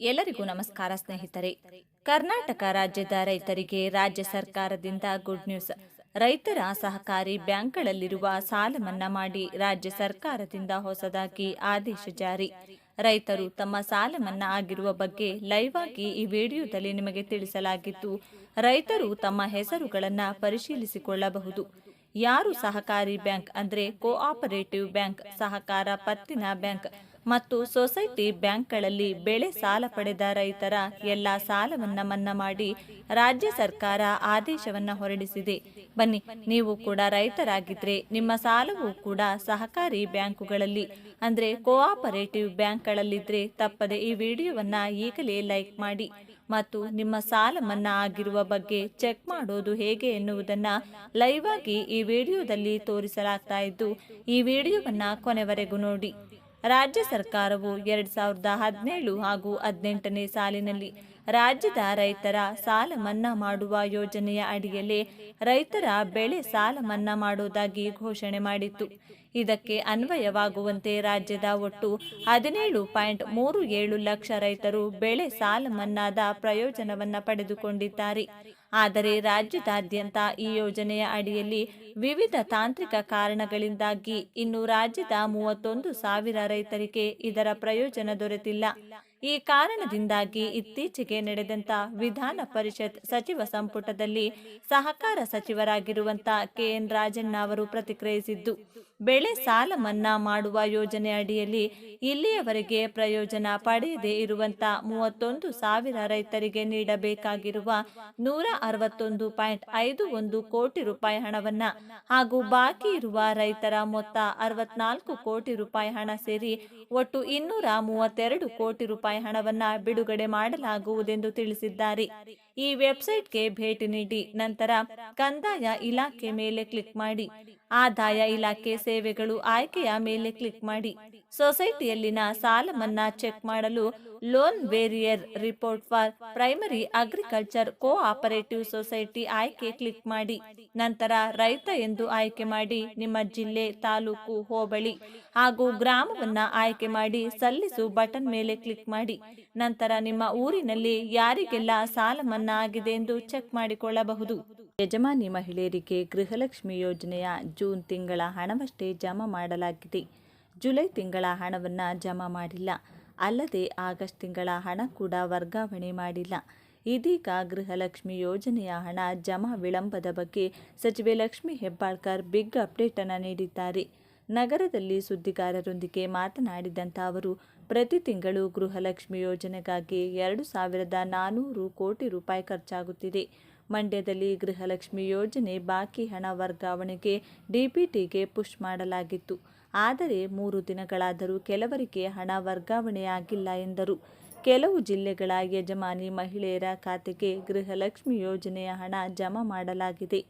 ಎಲ್ಲರಿಗೂ ನಮಸ್ಕಾರ ಸ್ನೇಹಿತರೆ. ಕರ್ನಾಟಕ ರಾಜ್ಯದ ರೈತರಿಗೆ ರಾಜ್ಯ ಸರ್ಕಾರದಿಂದ ಗುಡ್ ನ್ಯೂಸ್. ರೈತರ ಸಹಕಾರಿ ಬ್ಯಾಂಕ್ಗಳಲ್ಲಿರುವ ಸಾಲ ಮನ್ನಾ ಮಾಡಿ ರಾಜ್ಯ ಸರ್ಕಾರದಿಂದ ಹೊಸದಾಗಿ ಆದೇಶ ಜಾರಿ. ರೈತರು ತಮ್ಮ ಸಾಲ ಮನ್ನಾ ಆಗಿರುವ ಬಗ್ಗೆ ಲೈವ್ ಆಗಿ ಈ ವಿಡಿಯೋದಲ್ಲಿ ನಿಮಗೆ ತಿಳಿಸಲಾಗಿದ್ದು, ರೈತರು ತಮ್ಮ ಹೆಸರುಗಳನ್ನು ಪರಿಶೀಲಿಸಿಕೊಳ್ಳಬಹುದು. ಯಾರು ಸಹಕಾರಿ ಬ್ಯಾಂಕ್ ಅಂದರೆ ಕೋಆಪರೇಟಿವ್ ಬ್ಯಾಂಕ್, ಸಹಕಾರ ಪತ್ತಿನ ಬ್ಯಾಂಕ್ ಮತ್ತು ಸೊಸೈಟಿ ಬ್ಯಾಂಕ್ಗಳಲ್ಲಿ ಬೆಳೆ ಸಾಲ ಪಡೆದ ರೈತರ ಎಲ್ಲ ಸಾಲವನ್ನು ಮನ್ನಾ ಮಾಡಿ ರಾಜ್ಯ ಸರ್ಕಾರ ಆದೇಶವನ್ನ ಹೊರಡಿಸಿದೆ. ಬನ್ನಿ, ನೀವು ಕೂಡ ರೈತರಾಗಿದ್ರೆ ನಿಮ್ಮ ಸಾಲವು ಕೂಡ ಸಹಕಾರಿ ಬ್ಯಾಂಕುಗಳಲ್ಲಿ, ಅಂದ್ರೆ ಕೋಆಪರೇಟಿವ್ ಬ್ಯಾಂಕ್ಗಳಲ್ಲಿದ್ದರೆ ತಪ್ಪದೆ ಈ ವಿಡಿಯೋವನ್ನ ಈಗಲೇ ಲೈಕ್ ಮಾಡಿ ಮತ್ತು ನಿಮ್ಮ ಸಾಲ ಮನ್ನಾ ಆಗಿರುವ ಬಗ್ಗೆ ಚೆಕ್ ಮಾಡೋದು ಹೇಗೆ ಎನ್ನುವುದನ್ನ ಲೈವ್ ಆಗಿ ಈ ವಿಡಿಯೋದಲ್ಲಿ ತೋರಿಸಲಾಗ್ತಾ ಇದ್ದು, ಈ ವಿಡಿಯೋವನ್ನ ಕೊನೆವರೆಗೂ ನೋಡಿ. ರಾಜ್ಯ ಸರ್ಕಾರವು ಎರಡ್ ಸಾವಿರದ ಹದಿನೇಳು ಹಾಗೂ ಹದಿನೆಂಟನೇ ಸಾಲಿನಲ್ಲಿ ರಾಜ್ಯದ ರೈತರ ಸಾಲ ಮನ್ನಾ ಮಾಡುವ ಯೋಜನೆಯ ಅಡಿಯಲ್ಲಿ ರೈತರ ಬೆಳೆ ಸಾಲ ಮನ್ನಾ ಮಾಡುವುದಾಗಿ ಘೋಷಣೆ ಮಾಡಿತ್ತು. ಇದಕ್ಕೆ ಅನ್ವಯವಾಗುವಂತೆ ರಾಜ್ಯದ ಒಟ್ಟು ಹದಿನೇಳು ಪಾಯಿಂಟ್ ಮೂರು ಏಳು ಲಕ್ಷ ರೈತರು ಬೆಳೆ ಸಾಲ ಮನ್ನಾದ ಪ್ರಯೋಜನವನ್ನು ಪಡೆದುಕೊಂಡಿದ್ದಾರೆ. ಆದರೆ ರಾಜ್ಯದಾದ್ಯಂತ ಈ ಯೋಜನೆಯ ಅಡಿಯಲ್ಲಿ ವಿವಿಧ ತಾಂತ್ರಿಕ ಕಾರಣಗಳಿಂದಾಗಿ ಇನ್ನು ರಾಜ್ಯದ ಮೂವತ್ತೊಂದು ಸಾವಿರ ರೈತರಿಗೆ ಇದರ ಪ್ರಯೋಜನ ದೊರೆತಿಲ್ಲ. ಈ ಕಾರಣದಿಂದಾಗಿ ಇತ್ತೀಚೆಗೆ ನಡೆದಂತ ವಿಧಾನ ಪರಿಷತ್ ಸಚಿವ ಸಂಪುಟದಲ್ಲಿ ಸಹಕಾರ ಸಚಿವರಾಗಿರುವಂತ ಕೆಎನ್ ರಾಜಣ್ಣ ಅವರು ಪ್ರತಿಕ್ರಿಯಿಸಿದ್ದು. ಬೆಳೆ ಸಾಲ ಮನ್ನಾ ಮಾಡುವ ಯೋಜನೆ ಅಡಿಯಲ್ಲಿ ಇಲ್ಲಿಯವರೆಗೆ ಪ್ರಯೋಜನ ಪಡೆಯದೇ ಇರುವಂತ ಮೂವತ್ತೊಂದು ಸಾವಿರ ರೈತರಿಗೆ ನೀಡಬೇಕಾಗಿರುವ ನೂರ ಅರವತ್ತೊಂದು ಪಾಯಿಂಟ್ ಐದು ಒಂದು ಕೋಟಿ ರೂಪಾಯಿ ಹಣವನ್ನ ಹಾಗೂ ಬಾಕಿ ಇರುವ ರೈತರ ಮೊತ್ತ ಅರವತ್ನಾಲ್ಕು ಕೋಟಿ ರೂಪಾಯಿ ಹಣ ಸೇರಿ ಒಟ್ಟು ಇನ್ನೂರ ಮೂವತ್ತೆರಡು ಕೋಟಿ ರೂಪಾಯಿ ಹಣವನ್ನ ಬಿಡುಗಡೆ ಮಾಡಲಾಗುವುದೆಂದು ತಿಳಿಸಿದ್ದಾರೆ. ಈ ವೆಬ್ಸೈಟ್ಗೆ ಭೇಟಿ ನೀಡಿ ನಂತರ ಕಂದಾಯ ಇಲಾಖೆ ಮೇಲೆ ಕ್ಲಿಕ್ ಮಾಡಿ. ಆದಾಯ ಇಲಾಖೆ ಸೇವೆಗಳು ಆಯ್ಕೆಯ ಮೇಲೆ ಕ್ಲಿಕ್ ಮಾಡಿ. ಸೊಸೈಟಿಯಲ್ಲಿನ ಸಾಲ ಮನ್ನಾ ಚೆಕ್ ಮಾಡಲು loan waiver report for primary agriculture cooperative society ಆಯ್ಕೆ ಕ್ಲಿಕ್ ಮಾಡಿ. ನಂತರ ರೈತ ಎಂದು ಆಯ್ಕೆ ಮಾಡಿ ನಿಮ್ಮ ಜಿಲ್ಲೆ, ತಾಲೂಕು, ಹೋಬಳಿ ಹಾಗೂ ಗ್ರಾಮವನ್ನ ಆಯ್ಕೆ ಮಾಡಿ ಸಲ್ಲಿಸು ಬಟನ್ ಮೇಲೆ ಕ್ಲಿಕ್ ಮಾಡಿ. ನಂತರ ನಿಮ್ಮ ಊರಿನಲ್ಲಿ ಯಾರಿಗೆಲ್ಲ ಸಾಲ ಮನ್ನಾ ಆಗಿದೆ ಎಂದು ಚೆಕ್ ಮಾಡಿಕೊಳ್ಳಬಹುದು. ಯಜಮಾನಿ ಮಹಿಳೆಯರಿಗೆ ಗೃಹಲಕ್ಷ್ಮಿ ಯೋಜನೆಯ ಜೂನ್ ತಿಂಗಳ ಹಣವಷ್ಟೇ ಜಮಾ ಮಾಡಲಾಗಿದೆ. ಜುಲೈ ತಿಂಗಳ ಹಣವನ್ನು ಜಮಾ ಮಾಡಿಲ್ಲ. ಅಲ್ಲದೆ ಆಗಸ್ಟ್ ತಿಂಗಳ ಹಣ ಕೂಡ ವರ್ಗಾವಣೆ ಮಾಡಿಲ್ಲ. ಇದೀಗ ಗೃಹಲಕ್ಷ್ಮಿ ಯೋಜನೆಯ ಹಣ ಜಮಾ ವಿಳಂಬದ ಬಗ್ಗೆ ಸಚಿವೆ ಲಕ್ಷ್ಮಿ ಹೆಬ್ಬಾಳ್ಕರ್ ಬಿಗ್ ಅಪ್ಡೇಟನ್ನು ನೀಡಿದ್ದಾರೆ. ನಗರದಲ್ಲಿ ಸುದ್ದಿಗಾರರೊಂದಿಗೆ ಮಾತನಾಡಿದಂಥ ಅವರು, ಪ್ರತಿ ತಿಂಗಳು ಗೃಹಲಕ್ಷ್ಮಿ ಯೋಜನೆಗಾಗಿ ಎರಡು ಸಾವಿರದ ನಾನ್ನೂರು ಕೋಟಿ ರೂಪಾಯಿ ಖರ್ಚಾಗುತ್ತಿದೆ. ಮಂಡ್ಯದಲ್ಲಿ ಗೃಹಲಕ್ಷ್ಮಿ ಯೋಜನೆ ಬಾಕಿ ಹಣ ವರ್ಗಾವಣೆಗೆ ಡಿಪಿಟಿಗೆ ಪುಷ್ ಮಾಡಲಾಗಿತ್ತು. ಆದರೆ ಮೂರು ದಿನಗಳಾದರೂ ಕೆಲವರಿಗೆ ಹಣ ವರ್ಗಾವಣೆಯಾಗಿಲ್ಲ ಎಂದರು. ಕೆಲವು ಜಿಲ್ಲೆಗಳ ಯಜಮಾನಿ ಮಹಿಳೆಯರ ಖಾತೆಗೆ ಗೃಹಲಕ್ಷ್ಮಿ ಯೋಜನೆಯ ಹಣ ಜಮಾ ಮಾಡಲಾಗಿದೆ.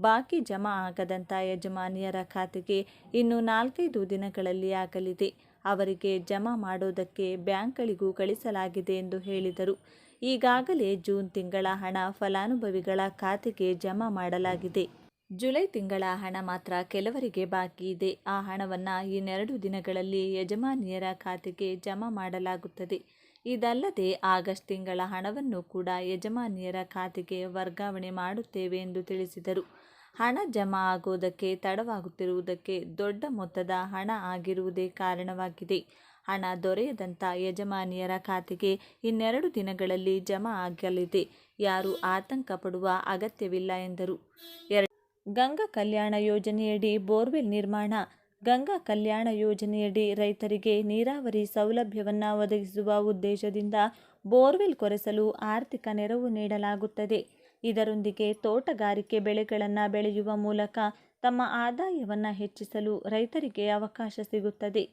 ಬಾಕಿ ಜಮಾ ಆಗದಂಥ ಯಜಮಾನಿಯರ ಖಾತೆಗೆ ಇನ್ನು ನಾಲ್ಕೈದು ದಿನಗಳಲ್ಲಿ ಆಗಲಿದೆ. ಅವರಿಗೆ ಜಮಾ ಮಾಡುವುದಕ್ಕೆ ಬ್ಯಾಂಕ್ಗಳಿಗೂ ಕಳಿಸಲಾಗಿದೆ ಎಂದು ಹೇಳಿದರು. ಈಗಾಗಲೇ ಜೂನ್ ತಿಂಗಳ ಹಣ ಫಲಾನುಭವಿಗಳ ಖಾತೆಗೆ ಜಮಾ ಮಾಡಲಾಗಿದೆ. ಜುಲೈ ತಿಂಗಳ ಹಣ ಮಾತ್ರ ಕೆಲವರಿಗೆ ಬಾಕಿ ಇದೆ. ಆ ಹಣವನ್ನು ಇನ್ನೆರಡು ದಿನಗಳಲ್ಲಿ ಯಜಮಾನಿಯರ ಖಾತೆಗೆ ಜಮಾ ಮಾಡಲಾಗುತ್ತದೆ. ಇದಲ್ಲದೆ ಆಗಸ್ಟ್ ತಿಂಗಳ ಹಣವನ್ನು ಕೂಡ ಯಜಮಾನಿಯರ ಖಾತೆಗೆ ವರ್ಗಾವಣೆ ಮಾಡುತ್ತೇವೆ ಎಂದು ತಿಳಿಸಿದರು. ಹಣ ಜಮಾ ಆಗುವುದಕ್ಕೆ, ತಡವಾಗುತ್ತಿರುವುದಕ್ಕೆ ದೊಡ್ಡ ಮೊತ್ತದ ಹಣ ಆಗಿರುವುದೇ ಕಾರಣವಾಗಿದೆ. ಹಣ ದೊರೆಯದಂಥ ಯಜಮಾನಿಯರ ಖಾತೆಗೆ ಇನ್ನೆರಡು ದಿನಗಳಲ್ಲಿ ಜಮಾ ಆಗಲಿದೆ. ಯಾರು ಆತಂಕ ಪಡುವ ಅಗತ್ಯವಿಲ್ಲ ಎಂದರು. ಗಂಗಾ ಕಲ್ಯಾಣ ಯೋಜನೆಯಡಿ ಬೋರ್ವೆಲ್ ನಿರ್ಮಾಣ, ಗಂಗಾ ಕಲ್ಯಾಣ ಯೋಜನೆಯಡಿ ರೈತರಿಗೆ ನೀರಾವರಿ ಸೌಲಭ್ಯವನ್ನು ಒದಗಿಸುವ ಉದ್ದೇಶದಿಂದ ಬೋರ್ವೆಲ್ ಕೊರೆಸಲು ಆರ್ಥಿಕ ನೆರವು ನೀಡಲಾಗುತ್ತದೆ. ಇದರೊಂದಿಗೆ ತೋಟಗಾರಿಕೆ ಬೆಳೆಗಳನ್ನು ಬೆಳೆಯುವ ಮೂಲಕ ತಮ್ಮ ಆದಾಯವನ್ನು ಹೆಚ್ಚಿಸಲು ರೈತರಿಗೆ ಅವಕಾಶ ಸಿಗುತ್ತದೆ.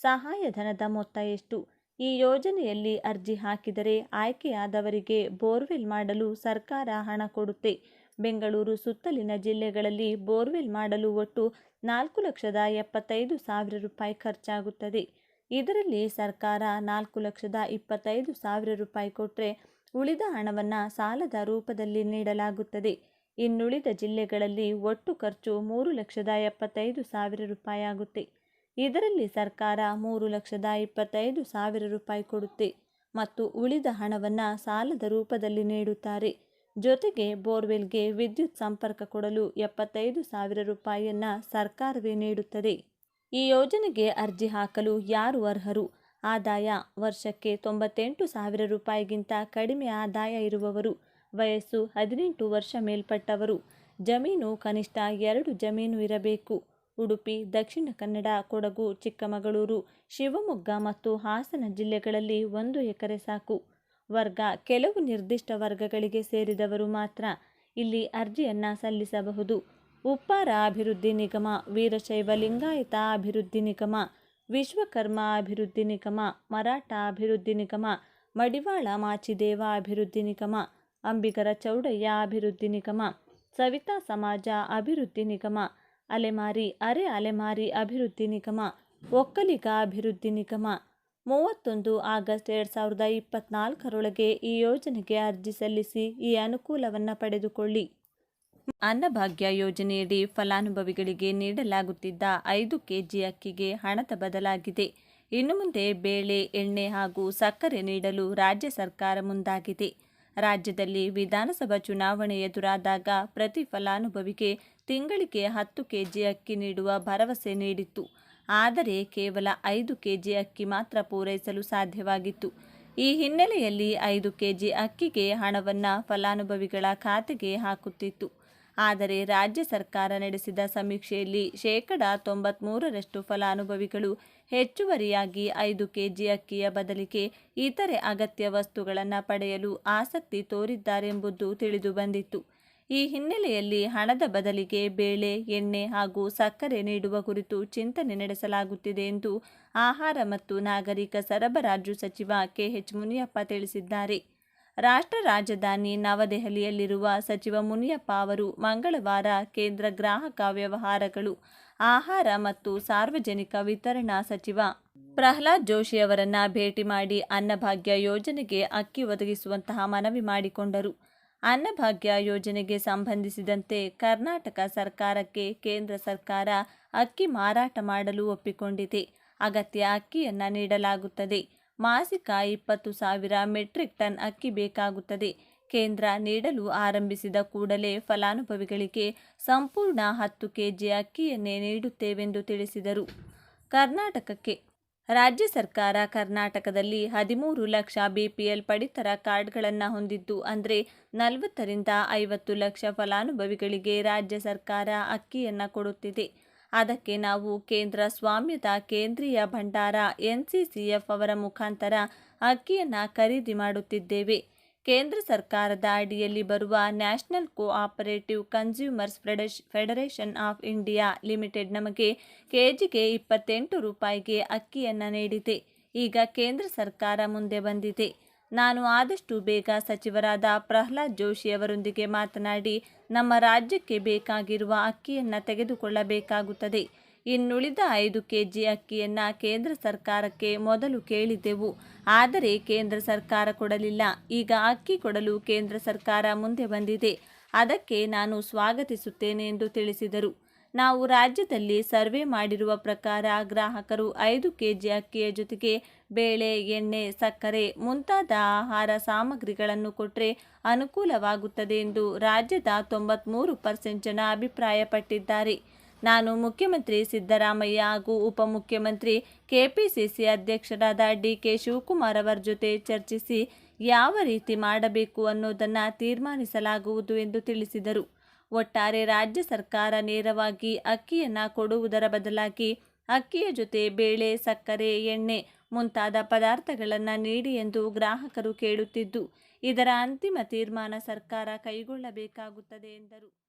ಸಹಾಯಧನದ ಮೊತ್ತ ಎಷ್ಟು? ಈ ಯೋಜನೆಯಲ್ಲಿ ಅರ್ಜಿ ಹಾಕಿದರೆ ಆಯ್ಕೆಯಾದವರಿಗೆ ಬೋರ್ವೆಲ್ ಮಾಡಲು ಸರ್ಕಾರ ಹಣ ಕೊಡುತ್ತೆ. ಬೆಂಗಳೂರು ಸುತ್ತಲಿನ ಜಿಲ್ಲೆಗಳಲ್ಲಿ ಬೋರ್ವೆಲ್ ಮಾಡಲು ಒಟ್ಟು ನಾಲ್ಕು ಲಕ್ಷದ ಎಪ್ಪತ್ತೈದು ಸಾವಿರ ರೂಪಾಯಿ ಖರ್ಚಾಗುತ್ತದೆ. ಇದರಲ್ಲಿ ಸರ್ಕಾರ ನಾಲ್ಕು ಲಕ್ಷದ ಇಪ್ಪತ್ತೈದು ಸಾವಿರ ರೂಪಾಯಿ ಕೊಟ್ಟರೆ ಉಳಿದ ಹಣವನ್ನು ಸಾಲದ ರೂಪದಲ್ಲಿ ನೀಡಲಾಗುತ್ತದೆ. ಇನ್ನುಳಿದ ಜಿಲ್ಲೆಗಳಲ್ಲಿ ಒಟ್ಟು ಖರ್ಚು ಮೂರು ಲಕ್ಷದ ಎಪ್ಪತ್ತೈದು ಸಾವಿರ ರೂಪಾಯಿ ಆಗುತ್ತೆ. ಇದರಲ್ಲಿ ಸರ್ಕಾರ ಮೂರು ಲಕ್ಷದ ಇಪ್ಪತ್ತೈದು ಸಾವಿರ ರೂಪಾಯಿ ಕೊಡುತ್ತೆ ಮತ್ತು ಉಳಿದ ಹಣವನ್ನು ಸಾಲದ ರೂಪದಲ್ಲಿ ನೀಡುತ್ತಾರೆ. ಜೊತೆಗೆ ಬೋರ್ವೆಲ್ಗೆ ವಿದ್ಯುತ್ ಸಂಪರ್ಕ ಕೊಡಲು ಎಪ್ಪತ್ತೈದು ಸಾವಿರ ರೂಪಾಯಿಯನ್ನು ಸರ್ಕಾರವೇ ನೀಡುತ್ತದೆ. ಈ ಯೋಜನೆಗೆ ಅರ್ಜಿ ಹಾಕಲು ಯಾರು ಅರ್ಹರು? ಆದಾಯ ವರ್ಷಕ್ಕೆ ತೊಂಬತ್ತೆಂಟು ಸಾವಿರ ರೂಪಾಯಿಗಿಂತ ಕಡಿಮೆ ಆದಾಯ ಇರುವವರು, ವಯಸ್ಸು ಹದಿನೆಂಟು ವರ್ಷ ಮೇಲ್ಪಟ್ಟವರು. ಜಮೀನು ಕನಿಷ್ಠ ಎರಡು ಜಮೀನು ಇರಬೇಕು. ಉಡುಪಿ, ದಕ್ಷಿಣ ಕನ್ನಡ, ಕೊಡಗು, ಚಿಕ್ಕಮಗಳೂರು, ಶಿವಮೊಗ್ಗ ಮತ್ತು ಹಾಸನ ಜಿಲ್ಲೆಗಳಲ್ಲಿ ಒಂದು ಎಕರೆ ಸಾಕು. ವರ್ಗ ಕೆಲವು ನಿರ್ದಿಷ್ಟ ವರ್ಗಗಳಿಗೆ ಸೇರಿದವರು ಮಾತ್ರ ಇಲ್ಲಿ ಅರ್ಜಿಯನ್ನು ಸಲ್ಲಿಸಬಹುದು. ಉಪ್ಪಾರ ಅಭಿವೃದ್ಧಿ ನಿಗಮ, ವೀರಶೈವ ಲಿಂಗಾಯತ ಅಭಿವೃದ್ಧಿ ನಿಗಮ ವಿಶ್ವಕರ್ಮ ಅಭಿವೃದ್ಧಿ ನಿಗಮ ಮರಾಠ ಅಭಿವೃದ್ಧಿ ನಿಗಮ, ಮಡಿವಾಳ ಮಾಚಿದೇವ ಅಭಿವೃದ್ಧಿ ನಿಗಮ, ಅಂಬಿಗರ ಚೌಡಯ್ಯ ಅಭಿವೃದ್ಧಿ ನಿಗಮ, ಸವಿತಾ ಸಮಾಜ ಅಭಿವೃದ್ಧಿ ನಿಗಮ, ಅಲೆಮಾರಿ ಅರೆ ಅಲೆಮಾರಿ ಅಭಿವೃದ್ಧಿ ನಿಗಮ, ಒಕ್ಕಲಿಗ ಅಭಿವೃದ್ಧಿ ನಿಗಮ. ಮೂವತ್ತೊಂದು ಆಗಸ್ಟ್ ಎರಡು ಸಾವಿರದ ಇಪ್ಪತ್ನಾಲ್ಕರೊಳಗೆ ಈ ಯೋಜನೆಗೆ ಅರ್ಜಿ ಸಲ್ಲಿಸಿ ಈ ಅನುಕೂಲವನ್ನು ಪಡೆದುಕೊಳ್ಳಿ. ಅನ್ನಭಾಗ್ಯ ಯೋಜನೆಯಡಿ ಫಲಾನುಭವಿಗಳಿಗೆ ನೀಡಲಾಗುತ್ತಿದ್ದ ಐದು ಕೆಜಿ ಅಕ್ಕಿಗೆ ಹಣದ ಬದಲಾಗಿದೆ. ಇನ್ನು ಮುಂದೆ ಬೇಳೆ, ಎಣ್ಣೆ ಹಾಗೂ ಸಕ್ಕರೆ ನೀಡಲು ರಾಜ್ಯ ಸರ್ಕಾರ ಮುಂದಾಗಿದೆ. ರಾಜ್ಯದಲ್ಲಿ ವಿಧಾನಸಭಾ ಚುನಾವಣೆ ಎದುರಾದಾಗ ಪ್ರತಿ ಫಲಾನುಭವಿಗೆ ತಿಂಗಳಿಗೆ ಹತ್ತು ಕೆಜಿ ಅಕ್ಕಿ ನೀಡುವ ಭರವಸೆ ನೀಡಿತ್ತು. ಆದರೆ ಕೇವಲ ಐದು ಕೆಜಿ ಅಕ್ಕಿ ಮಾತ್ರ ಪೂರೈಸಲು ಸಾಧ್ಯವಾಗಿತ್ತು. ಈ ಹಿನ್ನೆಲೆಯಲ್ಲಿ ಐದು ಕೆಜಿ ಅಕ್ಕಿಗೆ ಹಣವನ್ನು ಫಲಾನುಭವಿಗಳ ಖಾತೆಗೆ ಹಾಕುತ್ತಿತ್ತು. ಆದರೆ ರಾಜ್ಯ ಸರ್ಕಾರ ನಡೆಸಿದ ಸಮೀಕ್ಷೆಯಲ್ಲಿ ಶೇಕಡ ತೊಂಬತ್ಮೂರರಷ್ಟು ಫಲಾನುಭವಿಗಳು ಹೆಚ್ಚುವರಿಯಾಗಿ ಐದು ಕೆಜಿ ಅಕ್ಕಿಯ ಬದಲಿಗೆ ಇತರೆ ಅಗತ್ಯ ವಸ್ತುಗಳನ್ನು ಪಡೆಯಲು ಆಸಕ್ತಿ ತೋರಿದ್ದಾರೆಂಬುದು ತಿಳಿದುಬಂದಿತ್ತು ಈ ಹಿನ್ನೆಲೆಯಲ್ಲಿ ಹಣದ ಬದಲಿಗೆ ಬೇಳೆ, ಎಣ್ಣೆ ಹಾಗೂ ಸಕ್ಕರೆ ನೀಡುವ ಕುರಿತು ಚಿಂತನೆ ನಡೆಸಲಾಗುತ್ತಿದೆ ಎಂದು ಆಹಾರ ಮತ್ತು ನಾಗರಿಕ ಸರಬರಾಜು ಸಚಿವ ಕೆಎಚ್ ಮುನಿಯಪ್ಪ ತಿಳಿಸಿದ್ದಾರೆ. ರಾಷ್ಟ್ರ ರಾಜಧಾನಿ ನವದೆಹಲಿಯಲ್ಲಿರುವ ಸಚಿವ ಮುನಿಯಪ್ಪ ಅವರು ಮಂಗಳವಾರ ಕೇಂದ್ರ ಗ್ರಾಹಕ ವ್ಯವಹಾರಗಳು, ಆಹಾರ ಮತ್ತು ಸಾರ್ವಜನಿಕ ವಿತರಣಾ ಸಚಿವ ಪ್ರಹ್ಲಾದ್ ಜೋಶಿ ಅವರನ್ನ ಭೇಟಿ ಮಾಡಿ ಅನ್ನಭಾಗ್ಯ ಯೋಜನೆಗೆ ಅಕ್ಕಿ ಒದಗಿಸುವಂತಹ ಮನವಿ ಮಾಡಿಕೊಂಡರು. ಅನ್ನಭಾಗ್ಯ ಯೋಜನೆಗೆ ಸಂಬಂಧಿಸಿದಂತೆ ಕರ್ನಾಟಕ ಸರ್ಕಾರಕ್ಕೆ ಕೇಂದ್ರ ಸರ್ಕಾರ ಅಕ್ಕಿ ಮಾರಾಟ ಮಾಡಲು ಒಪ್ಪಿಕೊಂಡಿದೆ. ಅಗತ್ಯ ಅಕ್ಕಿಯನ್ನು ನೀಡಲಾಗುತ್ತದೆ. ಮಾಸಿಕ ಇಪ್ಪತ್ತು ಸಾವಿರ ಮೆಟ್ರಿಕ್ ಟನ್ ಅಕ್ಕಿ ಬೇಕಾಗುತ್ತದೆ. ಕೇಂದ್ರ ನೀಡಲು ಆರಂಭಿಸಿದ ಕೂಡಲೇ ಫಲಾನುಭವಿಗಳಿಗೆ ಸಂಪೂರ್ಣ ಹತ್ತು ಕೆಜಿ ಅಕ್ಕಿಯನ್ನೇ ನೀಡುತ್ತೇವೆಂದು ತಿಳಿಸಿದರು. ಕರ್ನಾಟಕಕ್ಕೆ ರಾಜ್ಯ ಸರ್ಕಾರ ಕರ್ನಾಟಕದಲ್ಲಿ ಹದಿಮೂರು ಲಕ್ಷ ಬಿಪಿಎಲ್ ಪಡಿತರ ಕಾರ್ಡ್ಗಳನ್ನು ಹೊಂದಿದ್ದು, ಅಂದರೆ ನಲವತ್ತರಿಂದ ಐವತ್ತು ಲಕ್ಷ ಫಲಾನುಭವಿಗಳಿಗೆ ರಾಜ್ಯ ಸರ್ಕಾರ ಅಕ್ಕಿಯನ್ನು ಕೊಡುತ್ತಿದೆ. ಅದಕ್ಕೆ ನಾವು ಕೇಂದ್ರ ಸ್ವಾಮ್ಯದ ಕೇಂದ್ರೀಯ ಭಂಡಾರ ಎನ್ಸಿಸಿಎಫ್ ಅವರ ಮುಖಾಂತರ ಅಕ್ಕಿಯನ್ನು ಖರೀದಿ ಮಾಡುತ್ತಿದ್ದೇವೆ. ಕೇಂದ್ರ ಸರ್ಕಾರದ ಅಡಿಯಲ್ಲಿ ಬರುವ national cooperative consumers federation federation of India limited ನಮಗೆ ಕೆಜಿಗೆ ಇಪ್ಪತ್ತೆಂಟು ರೂಪಾಯಿಗೆ ಅಕ್ಕಿಯನ್ನು ನೀಡಿದೆ. ಈಗ ಕೇಂದ್ರ ಸರ್ಕಾರ ಮುಂದೆ ಬಂದಿದೆ. ನಾನು ಆದಷ್ಟು ಬೇಗ ಸಚಿವರಾದ ಪ್ರಹ್ಲಾದ್ ಜೋಶಿ ಅವರೊಂದಿಗೆ ಮಾತನಾಡಿ, ನಮ್ಮ ರಾಜ್ಯಕ್ಕೆ ಬೇಕಾಗಿರುವ ಅಕ್ಕಿಯನ್ನು ತೆಗೆದುಕೊಳ್ಳಬೇಕಾಗುತ್ತದೆ. ಇನ್ನುಳಿದ ಐದು ಕೆಜಿ ಅಕ್ಕಿಯನ್ನು ಕೇಂದ್ರ ಸರ್ಕಾರಕ್ಕೆ ಮೊದಲು ಕೇಳಿದ್ದೆವು. ಆದರೆ ಕೇಂದ್ರ ಸರ್ಕಾರ ಕೊಡಲಿಲ್ಲ. ಈಗ ಅಕ್ಕಿ ಕೊಡಲು ಕೇಂದ್ರ ಸರ್ಕಾರ ಮುಂದೆ ಬಂದಿದೆ. ಅದಕ್ಕೆ ನಾನು ಸ್ವಾಗತಿಸುತ್ತೇನೆ ಎಂದು ತಿಳಿಸಿದರು. ನಾವು ರಾಜ್ಯದಲ್ಲಿ ಸರ್ವೆ ಮಾಡಿರುವ ಪ್ರಕಾರ ಗ್ರಾಹಕರು ಐದು ಕೆಜಿ ಅಕ್ಕಿಯ ಜೊತೆಗೆ ಬೇಳೆ, ಎಣ್ಣೆ, ಸಕ್ಕರೆ ಮುಂತಾದ ಆಹಾರ ಸಾಮಗ್ರಿಗಳನ್ನು ಕೊಟ್ಟರೆ ಅನುಕೂಲವಾಗುತ್ತದೆ ಎಂದು ರಾಜ್ಯದ ತೊಂಬತ್ಮೂರು ಪರ್ಸೆಂಟ್ ಜನ ಅಭಿಪ್ರಾಯಪಟ್ಟಿದ್ದಾರೆ. ನಾನು ಮುಖ್ಯಮಂತ್ರಿ ಸಿದ್ದರಾಮಯ್ಯ ಹಾಗೂ ಉಪಮುಖ್ಯಮಂತ್ರಿ ಕೆಪಿಸಿಸಿ ಅಧ್ಯಕ್ಷರಾದ ಡಿ ಕೆ ಶಿವಕುಮಾರ್ ಅವರ ಜೊತೆ ಚರ್ಚಿಸಿ ಯಾವ ರೀತಿ ಮಾಡಬೇಕು ಅನ್ನೋದನ್ನು ತೀರ್ಮಾನಿಸಲಾಗುವುದು ಎಂದು ತಿಳಿಸಿದರು. ಒಟ್ಟಾರೆ ರಾಜ್ಯ ಸರ್ಕಾರ ನೇರವಾಗಿ ಅಕ್ಕಿಯನ್ನು ಕೊಡುವುದರ ಬದಲಾಗಿ ಅಕ್ಕಿಯ ಜೊತೆ ಬೇಳೆ, ಸಕ್ಕರೆ, ಎಣ್ಣೆ ಮುಂತಾದ ಪದಾರ್ಥಗಳನ್ನು ನೀಡಿ ಎಂದು ಗ್ರಾಹಕರು ಕೇಳುತ್ತಿದ್ದು ಇದರ ಅಂತಿಮ ತೀರ್ಮಾನ ಸರ್ಕಾರ ಕೈಗೊಳ್ಳಬೇಕಾಗುತ್ತದೆ ಎಂದರು.